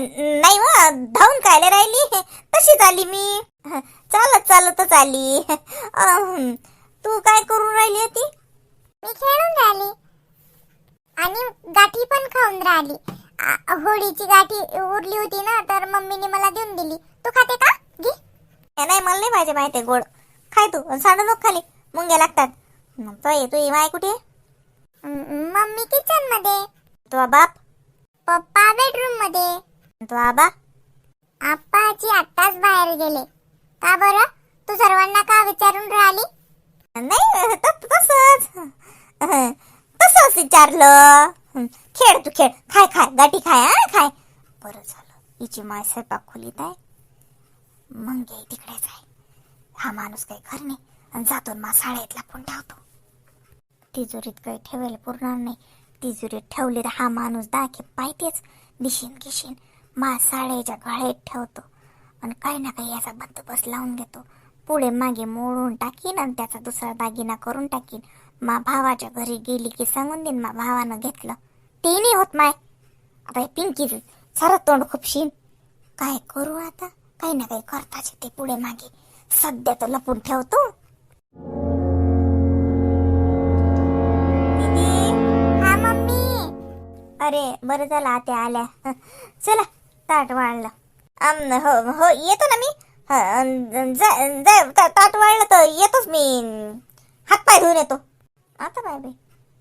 नाही व धावून कायला राहिली? तशीच आली मी. चालत चालतच आली. तू काय करून राहिली होती? मी खेळून राहिली. आणि गाठी पण खाऊन राहिली. होळीची गाठी उरली होती ना तर मम्मीने मला देऊन दिली. तू खाते का? घे. नाही मला नाही पाहिजे माहिती गोड. खाय तू सांडू नको खाली. मुंग्या लागतात. तो ये तू माय कुठे? मम्मी किचनमध्ये. तुझा बाप. पप्पा बेडरूममध्ये. तो आबा. आप्पाची आत्ताच बाहेर गेले. का बरं? तू सर्वांना का विचारून राहिली? नाही तसंच. तसंच विचारलं. खेळ तू खेळ. खाय खाय. गाठी खाय हा खाय. बरं झालं. हिची माय स्वयंपाक खोलीत आहे. मग घे तिकडेच आहे. हा माणूस काही घर नाही. आणि जातो मा साड्यात लपून ठेवतो. तिजोरीत काही ठेवायला पुरणार नाही. तिजोरीत ठेवले तर हा माणूस दाखे पाहितेच दिशीन गिशीन मा साड्याच्या गळ्यात ठेवतो. आणि काही ना काही याचा बंदोबस्त लावून घेतो. पुढे मागे मोडून टाकीन आणि त्याचा दुसरा दागिना करून टाकीन. मा भावाच्या घरी गेली की सांगून देईन मा भावानं घेतलं. ते नाही होत माय. आता पिंकी सारं तोंड खुपशीन. काय करू आता? काही ना काही करताच ते पुढे मागे. सध्या तर लपून ठेवतो. हा मम्मी. अरे बरं झालं आत्या आल्या. चला. ताट वाढलं आम हो हो येतो ना मी. जा- ता- ताट वाढलं तर येतोच मी. हातपाय धुवून येतो. आता बाय बाई.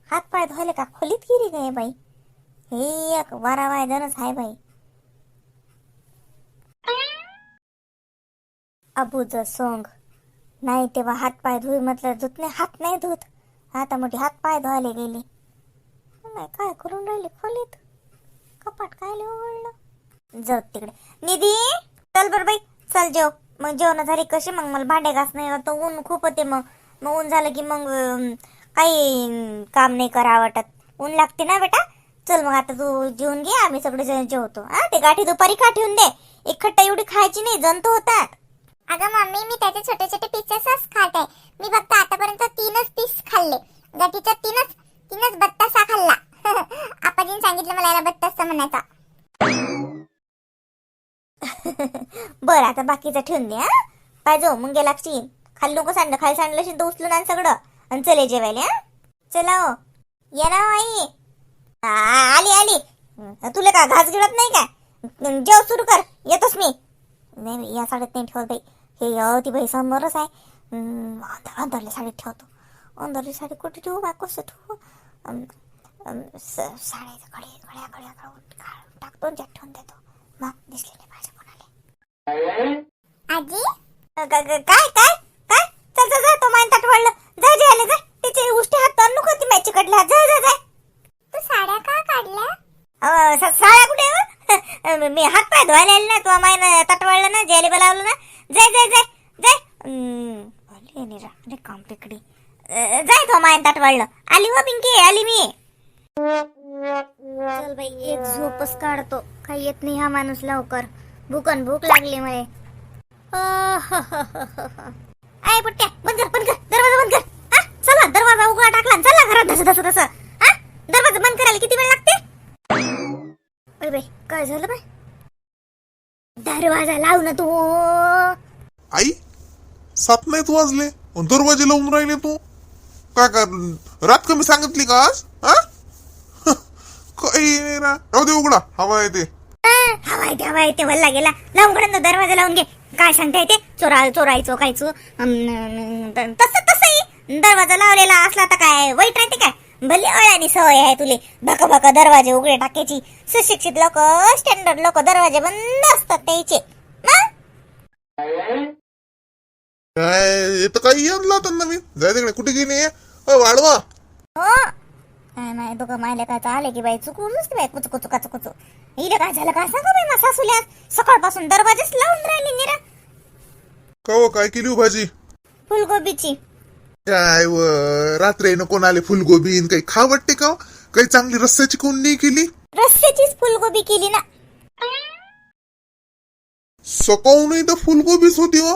हातपाय धुवायला का खोलीत गिरी गे बाई? हे एक वारा वायदनच आहे बाई. अबूज सोंग. नाही तेव्हा हातपाय धुई म्हटलं धुत नाही हात नाही धुत. आता मोठी हातपाय धुवायला गेली. नाही काय करून राहिले खोलीत? कपाट काय उघडलं जाऊ तिकडे. निधी? चल बर बाई. चल जेव. मग जेवण झाली कशी? मग मला भांडे घास नाही होत ऊन खूप होते मग. मग ऊन झालं की मग काही काम नाही करा वाटत. ऊन लागते ना बेटा? चल मग आता तू जेवून घे. आम्ही सगळे जण जेवतो. हा ते गाठी दुपारी का ठेवून दे. एक खट्टा एवढी खायची नाही. जंतू होतात. अगं मम्मी मी त्याचे छोटे छोटे पीसेसच खात आहे. मी फक्त आतापर्यंत तीनच पीस खाल्ले. गाठीचा तीनच तीनच बत्तासा खाल्ला. आपण सांगितलं मला याला बत्तासा म्हणायचा. बरं आता बाकीचं ठेवून दे हा. पाहिजे मुंग्या लागशील खाली नको सांडलं खाली सांडलं असेल तर उचलून आण सगळं. आणि चले जेवायला हा. चला हो. ये ना हो आई. आ- आली आली. तुला का घास गिळत नाही का? जेव सुरू कर. येतोच मी. नाही या साडीत नाही ठेवत बाई. हे अ, ती बाई समोरच आहे. हं, साडीत ठेवतो. अंधरली साडी कुठे ठेवू बा? कसं ठेवू? अं, अं, स- साड्याचं कडे गळ्या गळ्या काढून काढून टाकतो आणि त्यात ठेवून देतो. मग दिसले नाही पाहिजे आजी? काय काय काय? चल चल जा तो माइन ताट वाढलं. जा जेवायला जा तिचे उष्टी हात तर नको ती मॅच कडला जा जा जा तू साड्या का काढल्या? अहो, सा- साळा कुठे व? मी हात पाय धुवायला आले ना तू माइन ताट वाढलं ना जेवायला बोलावलं ना. जाय जाय जाय जाय. आली काम टिकडी. अं, जाय तो माइन ताट वाढलं. आली हो पिंकी आली मी. चल बाई एक झोपच काढतो. काही येत नाही हा माणूस लवकर. भूकन भूक लागली मला. आय पट्ट्या बंद कर बंद कर. दरवाजा बंद कर. हा चला दरवाजा उघडा टाकला आणि चला घरात धस धस धस. हा दरवाजा बंद करायला किती वेळ लागते? अरे बाई काय झालं बाई? दरवाजा लाव ना तू. आई सात नाहीत वाजले. अन दरवाजे लावून राहिले तू. काय कर रात कमी सांगितली का आज? हा काही नाही ना राहू दे उघडा. हवा येते. आ, हवा येते हवा येते वल्ला गेला. लावून कडे दरवाजा लावून घे. काय सांगता येते चोरा चोरायचो कायचो तसं तसंही. दरवाजा लावलेला असला तर काय? वाईट राहते काय? भले अळ्यानी सवय आहे तुले. भक भक दरवाजे उघडे टाकायची. सुशिक्षित लोक स्टँडर्ड लोक दरवाजे बंद असतात त्याचे. काय तर काही आणलं होतं नवीन? जाय तिकडे कुठे अ वाढवा हो. काय नाही दोघं मायले काय आले की बाई चुकूनच की बाई कुचू कुचू काचू कुचू. इले काय झालं काय सांगा बाई माझा सासूल्या सकाळपासून दरवाजेच लावून राहिली निरा. का हो, काय केली हो भाजी? फुलगोबीची. काय व रात्री कोण आले फुलगोबी न काही खा वाटते का हो? काही चांगली रस्त्याची कोण नाही केली? रस्त्याचीच फुलगोबी केली ना. सकाळूनही तर फुलगोबीच होती हो.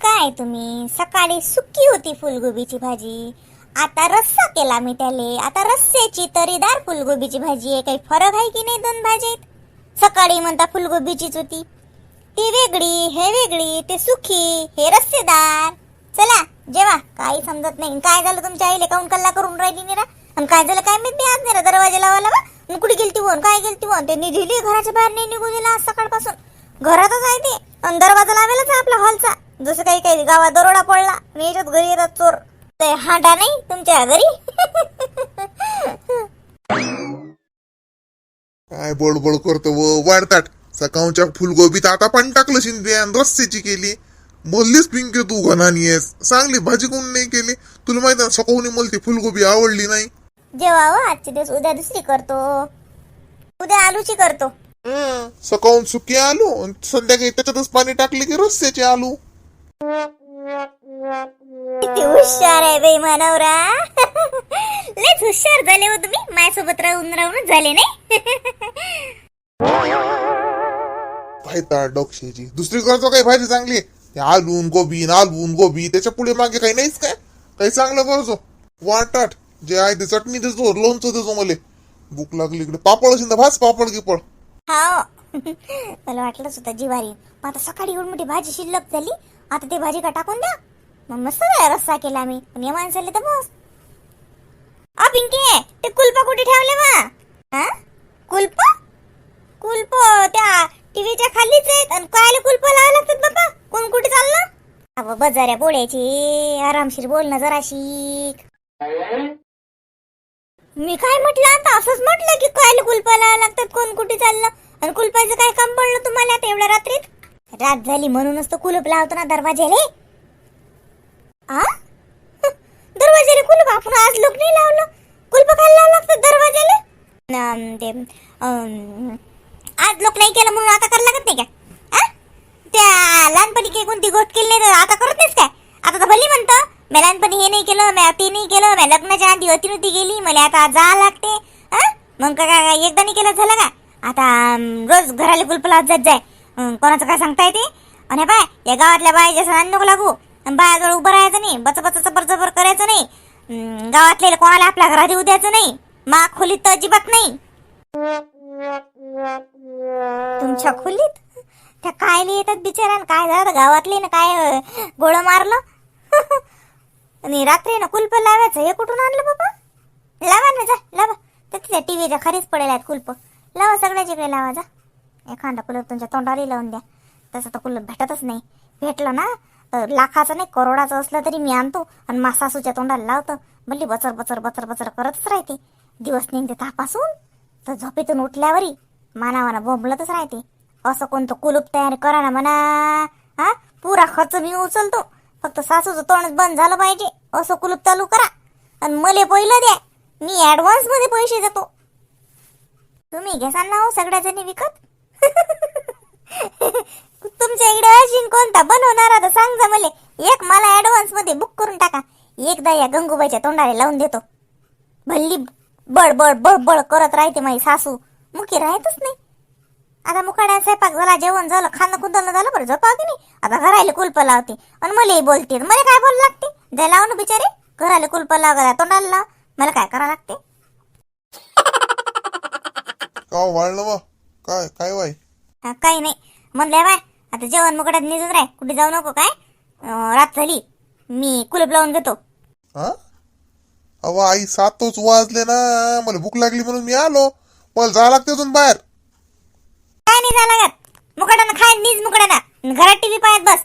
काय तुम्ही? सकाळी सुकी होती फुलगोबीची भाजी. आता रस्सा केला मी त्याले. आता रस्स्याची तरीदार फुलगोबीची भाजी आहे. काही फरक आहे की नाही दोन भाजीत सकाळी म्हणता फुलगोबीचीच होती. ती वेगळी हे वेगळी ते सुखी हे रस्सेदार. चला जेवा. काही समजत नाही. काय झालं तुमच्या आईले? काऊन कल्ला करून राहिली निरा? आणि काय झालं? काय माहीत आज निरा दरवाजा लावायला बा. आणि कुठे गेलती वन काय गेलती वन ते निघिली घराच्या बाहेर नाही निघून दिला आज सकाळपासून. घरातच आहे ते. आणि दरवाजा लावायलाच आपला हॉलचा. जसं काही काही गावात दरोडा पडला. मी याच्यात घरी येतात चोर. ते हांडा नाही तुमच्या घरी? काय बडबड करतो व वाढतात. सकाळच्या फुलगोबीत आता पण टाकलं शिंदे आणि रस्त्याची केली. बोललीच पिंके तू घनानी आहेस. चांगली भाजी कोण नाही केली. तुला माहीत आहे सकाळी मला ती फुलगोबी आवडली नाही. जेवा हो आजचे दिवस उद्या दुसरी करतो. उद्या आलूची करतो. सकाळून सुकी आलू आणि संध्याकाळी त्याच्यातच पाणी टाकले की रस्त्याचे आलू. किती हुशार आहे बाई मानवरा. लयच हुशार झाले हो तुम्ही. माझ्यासोबत राहून राहूनच झाले नाही. पाहता डोक्षेची दुसरी करतो काही भाजी चांगली आलून गोबी न आलून गोबी त्याच्या पुढे मागे काही नाहीच काय? काही चांगलं करतो वाटाट. जे आहे ते चटणी देतो लोणचं देतो मला. भूक लागली इकडे. पापड असेल तर भाज पापड गिपड. हा. मला वाटलंच होतं जिवारी. आता सकाळी एवढी मोठी भाजी शिल्लक झाली. आता ती भाजी का टाकून द्या. मग मस्त रस्ता रस्सा केला मी. पण या माणसाले तर बस. आ पिंकी ते कुलप कुठे ठेवले बा? कुलप? कुलप त्या टीव्हीच्या खालीच आहेत. आणि कायला कुलप लावा लागतात बाबा? कोण कुठे चाललं? अगं बजाऱ्या बोळ्याची आरामशीर बोल ना जराशी. मी काय म्हटलं? आता असंच म्हटलं की काय कुलप लावा लागतात? कोण कुठे चाललं? आणि कुलपाचं काय काम पडलं तुम्हाला आता एवढ्या रात्रीत? रात झाली म्हणूनच तो कुलप लावतो ना दरवाजाले आ? दरवाजाले कुलूप आपण आज लोक नाही लावलं. कुलप काय लावं लागतं दरवाजाले? ते आज लोक नाही केलं म्हणून आता करायला लागत नाही का? आ? त्या लहानपणी काही कोणती गोष्ट केली नाही तर आता करत नाहीस काय? आता तर भली म्हणतं मी लहानपणी हे नाही केलं मी ते नाही केलं मी लग्नाच्या आधी होती नव्हती गेली मला आता जा लागते. हा मग का काय एकदा नाही केलं झालं का? आता रोज घराला कुलप लावत जात जाय. कोणाचं काय सांगता येते? आणि बाय पाय या गावातल्या बाया जसं नको लागू. बायाजवळ उभं राहायचं नाही बच बच करायचं नाही. गावातले कोणाला आपल्या घरात येऊ द्यायचं नाही. मा खोलीत तर अजिबात नाही. तुमच्या खोलीत? त्या काय येतात बिचारा काय झालं? गावातले ना काय गोळं मारलं? आणि रात्री ना कुलप लावायचं. हे कुठून आणलं बाबा? लावा ना जा लावा. तर तिथे टीव्हीच्या खालीच पडेल आहेत कुलप. लावा सगळ्याच्या लावा जा. एखादा कुलप तुमच्या तोंडाला लावून द्या. तसं तर कुलप भेटतच नाही. भेटलं ना? लाखाचं नाही करोडाचं असलं तरी मी आणतो. आणि मा सासूच्या तोंडाला लावतो. म्हणली बचर बचर बचर बचर करतच राहते. दिवस निघते तापासून. तर झोपेतून उठल्यावरही मानावाना बोंबलतच राहते. असं कोणतं कुलूप तयार करा ना म्हणा. हा? पुरा खर्च मी उचलतो. फक्त सासूचं तोंड बंद झालं पाहिजे. असं कुलूप चालू करा. आणि मले पहिलं द्या. मी ऍडव्हान्समध्ये पैसे देतो. तुम्ही घेसान ना हो सगळ्या जणी विकत. तुमच्या इकडे अजून कोणता बनवणार तर सांग मले. एक मला ऍडव्हान्समध्ये बुक करून टाका. एकदा या गंगूबाईच्या तोंडाला लावून देतो. भल्ली बडबड बडबड करत राहते माझी सासू. मुखी राहतच नाही. आता मुकाड्या स्वयंपाक झाला जेवण झालं खाणं कुंदलं झालं बरं झोपा की नाही? आता घराला कुलप लावते. आणि मलाही बोलते मला काय बोल लागते? द्या लावून ना बिचारे. घराला कुलप लाव तोंडाला लाव. मला काय करा लागते? का वाढलं बा काय काय वाय हा, काही नाही. म्हणलंय बाय आता जेवण मुकड्यात निघत राह कुठे जाऊ नको काय? अं, रात झाली मी कुलप लावून देतो हा? अहो आई सातच वाजले ना. मला भूक लागली म्हणून मी आलो. मला जावं लागते अजून बाहेर. काय नाही झालं लागत. मुकडानं खाय नीज मुकडानं घरात टीव्ही पाहत बस.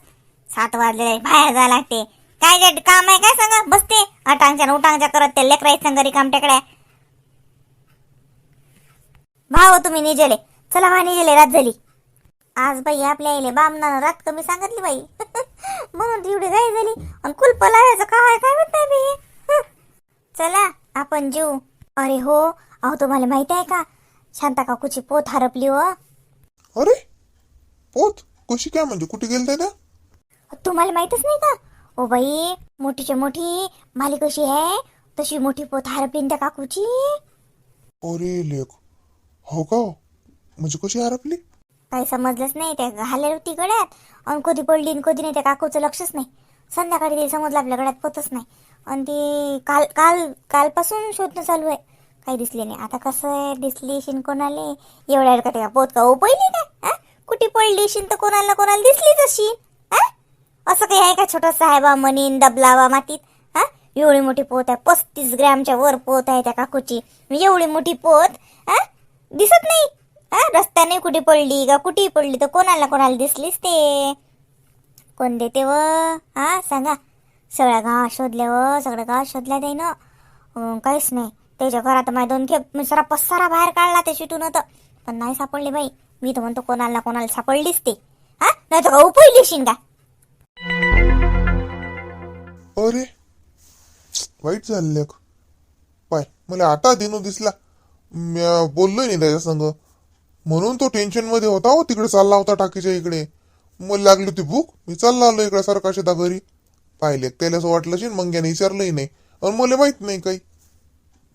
सात वाजले बाहेर जायला लागते. काय जे काम आहे काय सांगा? बसते. अटांगच्या न उटांगच्या करत ते लेकरायचं संग रिकाम टेकड्या. भाव तुम्ही निजेले. चला भा निजेले रात झाली आज बाई आपल्या आईले बामनानं रात कमी सांगितली बाई. म्हणून ती एवढी घाई झाली. आणि कुलप लावायचं काय काय माहीत नाही हं. चला आपण जेऊ. अरे हो अहो तुम्हाला माहिती आहे का? शांता काकूची पोत हरपली हो. अरे? पोत? कशी काय म्हणजे? कुठे गेलते त्या? तुम्हाला माहितच नाही का? ओ बाई मोठीच्या मोठी माली कशी आहे? तशी मोठी पोत हरपली ना त्या काकूची. अरे लेख. हो का म्हणजे कशी हरपली? काही समजलंच नाही त्या घालेल होती गळ्यात. आणि कधी पडली आणि कधी नाही त्या काकूचं लक्षच नाही. संध्याकाळी ते समजलं आपल्या गळ्यात पोतच नाही. आणि ती काल काल कालपासून शोधणं चालू आहे. काही दिसले नाही. आता कसं दिसली शिन कोणाले? एवढ्या का ते पोत का हो पहिली काय? हा? कुठे पडली शिन तर कोणाला कोणाला दिसलीच अशी असं काही आहे का छोटं साहेबा म्हणीन दबलावा मातीत? हा एवढी मोठी पोत आहे पस्तीस ग्रॅमच्या वर पोत आहे त्या काकूची. एवढी मोठी पोत हा दिसत नाही. हा रस्त्याने कुठे पडली का? कुठेही पडली तर कोणाला कोणाला दिसलीच ते? कोण देते व? हा सांगा. सगळ्या गाव शोधल्या व सगळं गाव शोधल्या ते ना काहीच नाही. त्याच्या घरात माझ्या दोन खेप सारा पसारा बाहेर काढला ते शिटून होतं. पण नाही सापडले बाई. मी तर म्हणतो कोणाला कोणाला सापडलीच ते. हा नाही तर उपळली शिंगा का? अरे वाईट झाले पाय मला आता दिनू दिसला. म्या बोललोय नाही त्याच्या संग. म्हणून तो टेन्शनमध्ये होता हो तिकडे चालला होता टाकीच्या इकडे. मला लागली होती भूक. मी चालला आलो इकडे सारखा शेता घरी. पाहिले त्याला असं वाटलं शिन याने विचारलंही नाही. आणि मला माहीत नाही काही.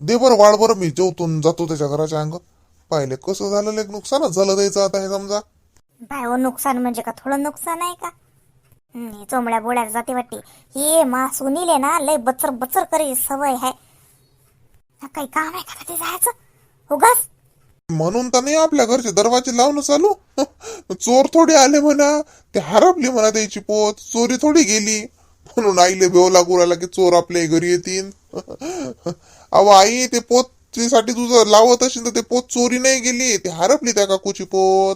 दे बरं वाढ बरं मी जेवतो जातो त्याच्या घराच्या अंग. पाहिले कसं झालं एक नुकसानच झालं द्यायचं आता हे समजा. बाय हो नुकसान म्हणजे का? थोडं नुकसान आहे का? हम्म, हे बोळ्या जाते वाटते. हे मा सुनीले ना लय बचर बचर करी सवय आहे. काही काम आहे का ते जायचं? उगाच. म्हणून तर नाही आपल्या घरचे दरवाजे लावणं चालू? चोर थोडी आले म्हणा ते हरपली म्हणा त्याची पोत चोरी थोडी गेली. म्हणून आईले भेव लागू राहिला की चोर आपल्या घरी येतील. अहो आई ते पोत साठी तुझं लावत असेल तर ते पोत चोरी नाही गेली. ते हरपली त्या काकूची पोत.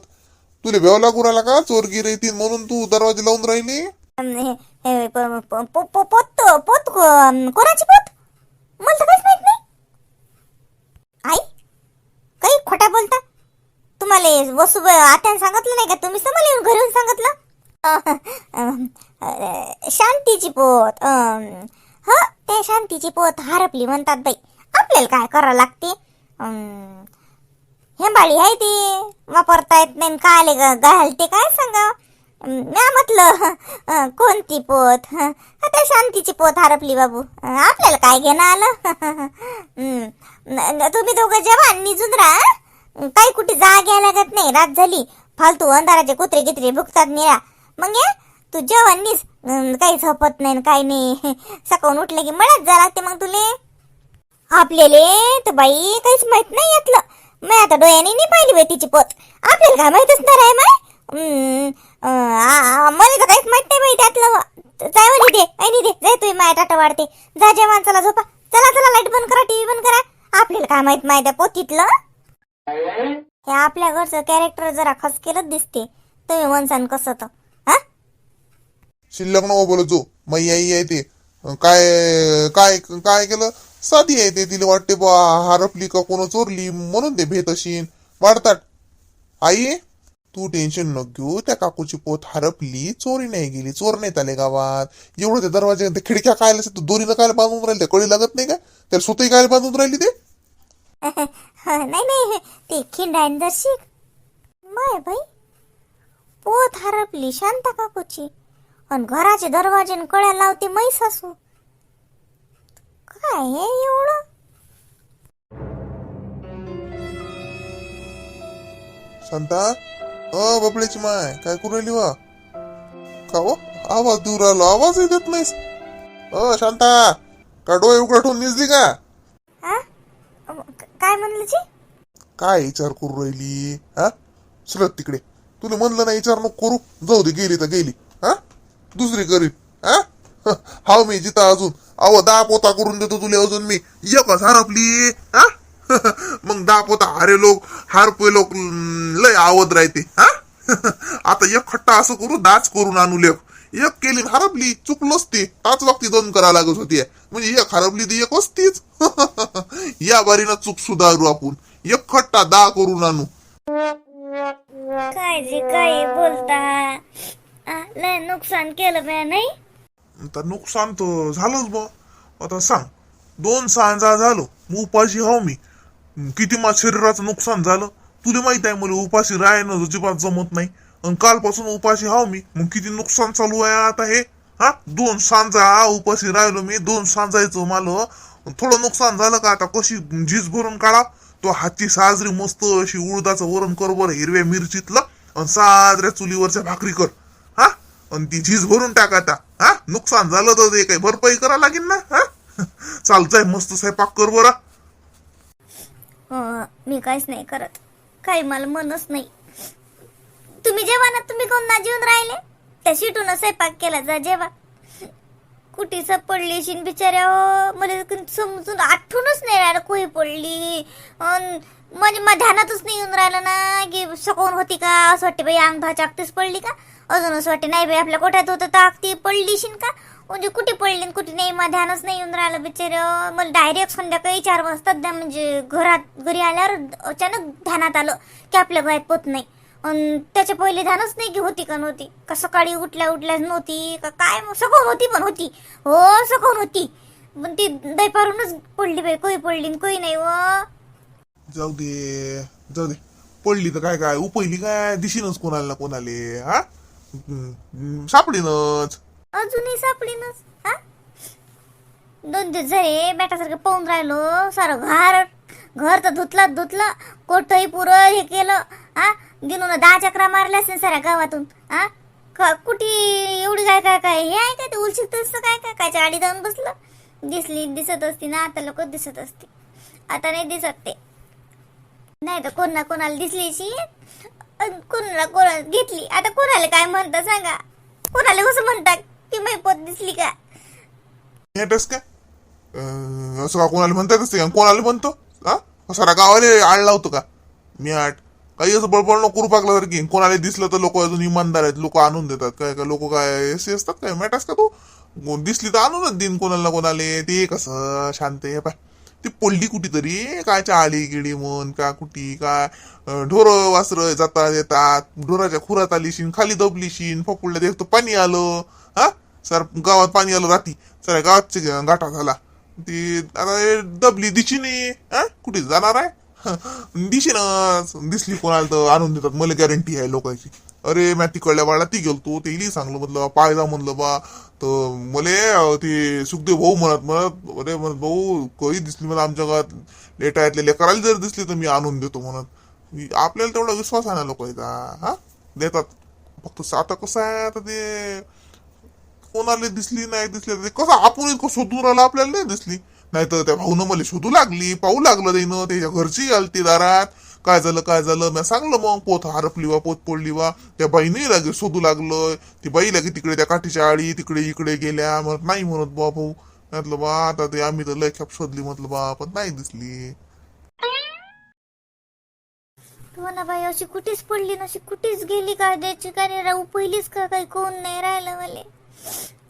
तुला भेव लागू राहिला का? चोरगीर येतील म्हणून तू दरवाजे लावून राहिली? पोत पोत कोणाची पोत? मला तर काहीच माहीत नाही आई काही खोटा बोलता? तुम्हाला वसू आत्याने सांगितलं नाही का? तुम्ही तर मला येऊन घरी येऊन सांगितलं शांतीची पोत. ह ते शांतीची पोत हरपली म्हणतात बाई. आपल्याला काय करावं लागते? हेंबाळी हे बाळी आहे ती. वापरता येत नाही काय आले घालते काय सांगा? म्या म्हटलं कोणती पोत? त्या आता शांतीची पोत हरपली बाबू. आपल्याला काय घेणं आलं? तुम्ही दोघं जवान निजून राहा काही कुठे जाग घ्यायला लागत नाही. रात झाली. फालतू अंधाराचे कुत्रे गित्रे भुकतात निळा मग ये तू जेवणनीस काही झपत नाही काही नाही. सकाळून उठलं की मळ्यात जा लागते मग तुले. आपल्याले तर बाई काहीच माहीत नाही यातलं. मी आता डोळ्याने नाही पाहिली बाई तिची पोत. आपल्याला काय माहितच असणार आहे माय आ- मला तर काहीच माहीत नाही बाई त्यातलं. व. जाय म्हणे दे ऐनी दे जाय तुम्ही माया टाटा वाढते. जा जेवण चला झोपा. चला चला लाइट बंद करा टीव्ही बंद करा. आपल्याला काय माहीत माहीत आहे पोतीतलं? हे आपल्या घरचं कॅरेक्टर जरा खसकेलच दिसते. तुम्ही म्हणसान कसं तर. हा? शिल्लक नको बोलत जो आई आहे ते. काय काय काय केलं? साधी आहे ते तिला वाटते बा हरपली का कोण चोरली म्हणून ते भेट अशीन वाढतात. आई तू टेन्शन न घेऊ. त्या काकूची पोत हरपली चोरी नाही गेली चोर नाही आले गावात. एवढं ते दरवाजे खिडक्या काय तू दोरीनं काय बांधून राहिले कळी लागत नाही का? त्याला स्वतःही काय बांधून राहिली ते? नाही नाही ते खिंडायन शिक. माय बाई पोत हरपली शांता काकूची. आणि घराचे दरवाजे कळ्या लावते मै सासू. काय हे एवढं? शांता? अ बबळीची माय काय करू राहिली वा? का हो? आवाज दूर आलो आवाज येत नाहीस. अ शांता का डोळे उघडून निजली का? म्हणलं जी? काय विचार करू राहिली? हा? सरत तिकडे. तुला म्हणलं नाही विचार नको करू. जाऊ दे गेली तर गेली. हा? दुसरी करीन हा? हाव मी जिथं अजून. अहो दहा पोता करून देतो तुला अजून मी. एकच हरपली हा? मग दहा पोता हारे लोक हारपे लोक लय आवड राहते. हा? आता एक खट्टा असं करू दाच करून आणू लेख. एक केली हरपली चुकलोच ती ताच वक्ती दोन करा लागत होती. म्हणजे एक हरपली ती एक असतीच. या बारीनं चूक सुधारू आपण. एक खट्टा दहा करून आणू. काय जे काय बोलता लय नुकसान केलं बया नाही? तर नुकसान तर झालंच बा. आता सांग दोन सांजा झालो मग उपाशी हाव मी. किती मा शरीराचं नुकसान झालं? तुला माहीत आहे मला उपाशी राहणं अजिबात जमत नाही. आणि कालपासून उपाशी हाव मी. मग किती नुकसान चालू आहे आता हे? हा? दोन सांजा उपाशी राहिलो मी. दोन सांजायचो मला. थोडं नुकसान झालं का आता कशी झीज भरून काढा तो हातची साजरी मस्त अशी उडदाचं वरण कर बरं हिरव्या मिरचीतलं. आणि साजऱ्या चुलीवरच्या भाकरी कर. हा? आणि ती झीज भरून टाक आता. हा? नुकसान झालं तर ते काही भरपाई करा लागेल ना? हा? चालतंय मस्त स्वयंपाक कर बरा. मी काहीच नाही करत. काही मला मनच नाही. तुम्ही जेव्हा ना तुम्ही कोण ना जेवून राहिले. त्या शिटून स्वयंपाक केला जा जेव्हा कुठे पडली शिन बिचाऱ्या हो. मला समजून आठवूनच नाही राहिलं कोही पडली. अन म्हणजे मग ध्यानातच नाही येऊन राहिलं ना की शकवून होती का? असं वाटते बाई अंग भाचाकतीच पडली का? अजून असं वाटते नाही बाई आपल्या कोठ्यात होतं तर आगती पडली शिन का? म्हणजे कुठे पडली कुठे नाही मग ध्यानच नाही येऊन राहिलं बिचारं मला डायरेक्ट संध्याकाळी चार वाजता म्हणजे घरात घरी आल्यावर अचानक ध्यानात आलं की आपल्या बाहेर पोत नाही. अन त्याच्या पहिले ध्यानच नाही की होती का नव्हती? का सकाळी उठल्या उठल्या नव्हती? का काय मग? होती पण होती. हो सकाळून होती. पण ती दैपारूनच पडली बाई. कोई पडली कोई नाही व. जाऊ दे जाऊ दे. पडली तर काय काय? उपयली काय? दिशीनच कोणाला ना कोणाले हा? सापडीनच. अजूनही सापडी नस हा? दोन दिवस झाले बेटासारखं पाहून राहिलो सारं घर. घर तर धुतलं धुतलं कोठही पुरं हे केलं हा दिनून दहा चक्रा मारल्या असेल साऱ्या गावातून हा क- कुठे एवढी काय काय काय? हे आहे काय ते उलशिक असतं काय काय? कायच्या आडी जाऊन बसलं? दिसली दिसत असती ना आता लोक दिसत असते. आता नाही दिसत ते. नाही तर कोणा कोणाला दिसलीशी कोणाला कोणाला घेतली? आता कोणाला काय म्हणता सांगा? कोणाला कसं म्हणतात की मै पोत दिसली का? हेटस काय असं का कोणाला म्हणतात असते का कोणाला म्हणतो? हा सारा गावाला आळ लावतो का? मी आठ काही असं बळबळ नको करू पाकलं की कोणाला दिसलं तर लोक अजून इमानदार आहेत लोक आणून देतात. काय काय लोक काय असे असतात काय? मॅटास का तू? कोण दिसली तर आणूनच देईन कोणाला कोणाले. ते कसं शांत आहे पाय ती पडली कुठेतरी. कायच्या आली गिडी म्हण का कुठी काय? ढोरं वासरं जातात येतात. ढोराच्या खुरात आली शिन खाली दबली शिन फपुडल्या देखतो पाणी आलं. हा? सर गावात पाणी आलं रात्री. सर गावात गाठा झाला. ती आता हे दबली दिशी नाही हा? कुठे जाणार आहे? दिशी ना दिसली कोणाला तर आणून देतात. मला गॅरंटी आहे लोकांची. अरे मॅ तिकडल्या बाळाला ती गेलतो तेली सांगलं म्हटलं पाहायला म्हणलं बा. तर मले ते सुखदेव भाऊ म्हणत म्हणत अरे म्हणत भाऊ कधी दिसली मला आमच्या गावात लेटायतले लेकराला जर दिसली तर मी आणून देतो म्हणत. आपल्याला तेवढा विश्वास आहे ना लोकांचा हा? देतात. फक्त आता कसं आहे आता ते? कोणाला दिसली नाही दिसली. ते कसं आपण इतकं शोधून आलं आपल्याला नाही दिसली. नाही तर त्या भाऊनं मला शोधू लागली पाहू लागलं त्यानं त्याच्या घरची आलती दारात. काय झालं काय झालं? मी सांगलं मग पोत हरपली वा पोत पडली वा. त्या बाईने लागे शोधू लागलं ती बाई लागे तिकडे त्या काठीच्या आळी तिकडे इकडे गेल्या. म्हणत नाही म्हणत बा भाऊ. म्हटलं बा आता ते आम्ही तर लय खेप शोधली म्हटलं बा पण नाही दिसली. हो ना बाई अशी कुठेच पडली नशी. कुठेच गेली काय द्यायची काय राहू? पहिलीच का काही कोण नाही राहिलं मला.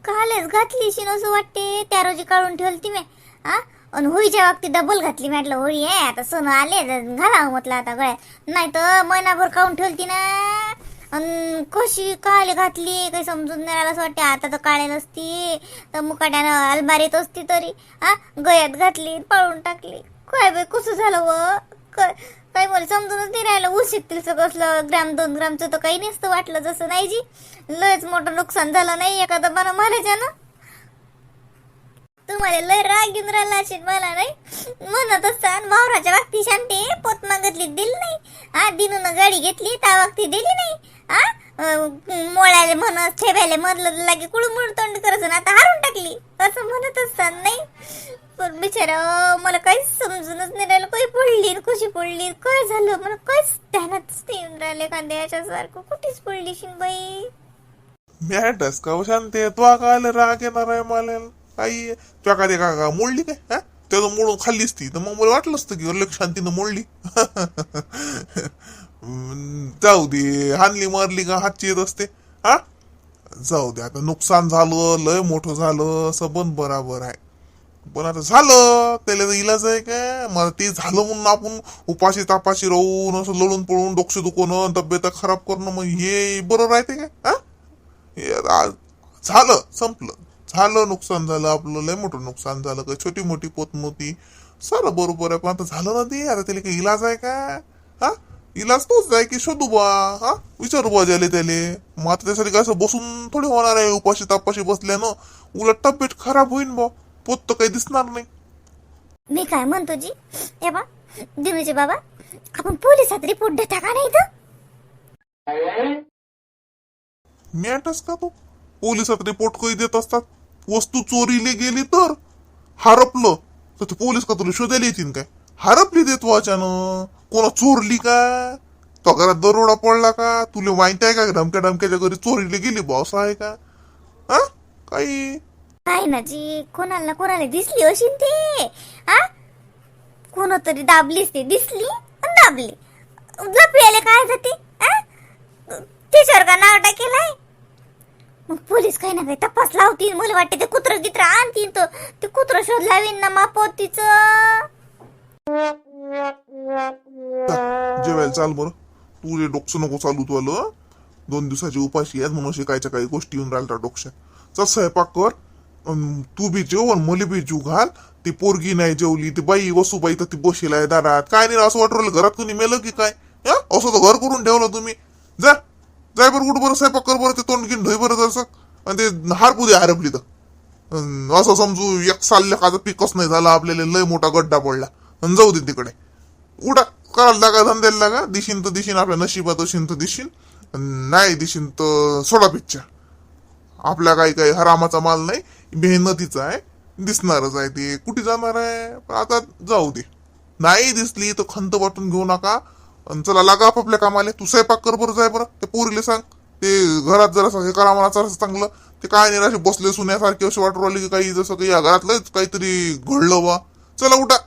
कालच घातली शिन असं वाटते. त्या रोजी काढून ठेवली मी. हा? आणि होळीच्या बाबतीत डबल घातली म्हटलं होळी आहे आता सण आले घाला घालावं म्हटलं आता गळ्यात. नाही तर महिनाभर काढून ठेवली ना. आणि कशी काले घातली काही समजून नाही राहिलं असं वाटते. आता तर काळे नसती तर मुकाट्यानं अलमारीत असती तरी. हा? गळ्यात घातली पळून टाकली. काय बाई कसं झालं व? काय काही बोल समजूनच नाही राहिलं. ऊस शिकतील कसलं ग्राम दोन ग्रामचं तर काही नसतं वाटलं जसं नाही जी. लयच मोठं नुकसान झालं नाही एखादं बरं मारायचं तुम्हाला लय राग घेऊन राहिला असेल मला नाही? म्हणत असतान वावराच्या वागती शांती पोत मागितली दिली नाही. हा दिनून गाडी घेतली त्या वागती दिली नाही. हा? अं, मोळ्याले म्हणत ठेवायला म्हणलं लागे कुळमुळ तोंड करायचं ना आता हारून टाकली. असं म्हणत असतात नाही? पण बिचारा मला काहीच समजूनच नाही राहिलं. काही पडली कशी पडली? काय झालं? मला काहीच ध्यानातच नाही येऊन राहिले कांद्याच्या सारखं कुठेच पडली शिन बाई? मॅटस का शांती तो काय राग येणार आहे मला. काही तुला का का मोडली काय? हा? त्याचं मोडून खाल्लीच ती. तर मग मला वाटलं असतं की लक्ष शांतीनं मोडली. जाऊ दे हानली मारली का हातची येत असते. हा? जाऊ दे आता नुकसान झालं लय मोठं झालं असं पण बराबर आहे. पण आता झालं त्याला तर इलाज आहे काय? मला ते झालं म्हणून आपण उपाशी तापाशी राहून असं लढून पळून डोकशे दुखवणं तब्येत खराब करणं मग हे बरं राहते काय? हा? झालं संपलं. झालं नुकसान झालं आपलं लय मोठं नुकसान झालं काय छोटी मोठी पोत नव्हती सारं बरोबर आहे पण आता झालं ना ते? आता त्याला काही इलाज आहे का? हा? इलाज तोच आहे की शोधू बा हा? विचारू बा ज्याले त्याले. मग आता त्यासाठी काय असं बसून थोडी होणार आहे उपाशी तापाशी बसल्यानं? उलट तब्येत खराब होईन बा. पोत तर काही दिसणार नाही. मी काय म्हणतो जी? ए बा दिनूचे बाबा आपण पोलिसात रिपोर्ट देता का नाही तर मॅटच का तू? पोलिसात रिपोर्ट काही देत असतात. वस्तू चोरीले गेली तर? हरपलं. तर ते पोलीस का तुला शोधायला येतील काय? हरपली दे तू अचानक. कोणा चोरली का? तो घरात दरोडा पडला का? तुला माहीत आहे का? धमक्या धमक्याच्या घरी चोरीला गेली बॉस आहे का? हा? काही? काय ना जी कोणाला कोणाला दिसली अशी ते. हा? कोणतरी तरी ते दिसली अन दाबली. लपलेले काय जाते त्याच्यावर का नाव केलाय? मग पोलीस काही ना काही तपास लावतील. मला वाटते ते कुत्र गित्र आणतील. तर ते कुत्र शोध लावीन ना मापोतीच जेवायला चाल बरं. तू जे डोकसं नको चालू तू आलं दोन दिवसाची उपाशी आहेत म्हणून शिकायच्या काही गोष्टी येऊन राहिल्या डोक्यात. चल स्वयंपाक कर. अन तू बी जेव आणि मुली बी जीव घाल. ती पोरगी नाही जेवली ती बाई वसूबाई तर ती बसेल आहे दारात. काय नाही असं वाटलं घरात कोणी मेलं की काय? हा? असं तर घर करून ठेवलं तुम्ही. जा जाय बरं कुठं बरं स्वयंपाक कर बरं ते तोंड घेऊन ढोई बरं जरसं. आणि ते हारपू दे हरपली तर. अन असं समजू एक साल काचा पिकच नाही झाला आपल्याला लय मोठा गड्डा पडला. आणि जाऊ दे तिकडे. उडा. करायला लागा धंद्याला लागा. दिशीन तर दिशीन आपल्या नशिबात असेल तर दिशीन. नाही दिशीन तर सोडा पिक्चर आपल्या काही काही हरामाचा माल नाही मेहनतीचा आहे दिसणारच आहे ते. कुठे जाणार आहे? आता जाऊ दे. नाही दिसली तर खंत वाटून घेऊ नका. आणि चला लागा आपापल्या कामाला. तू स्वयंपाक कर बरं जाय बरं. ते पोरीले सांग. ते घरात जरा हे करा मला जरा चांगलं. ते काय नाही असे बसले सुन्यासारखे असे वाटू राहिले की काही जसं काही या घरातलंच काहीतरी घडलं बा. चला उठा.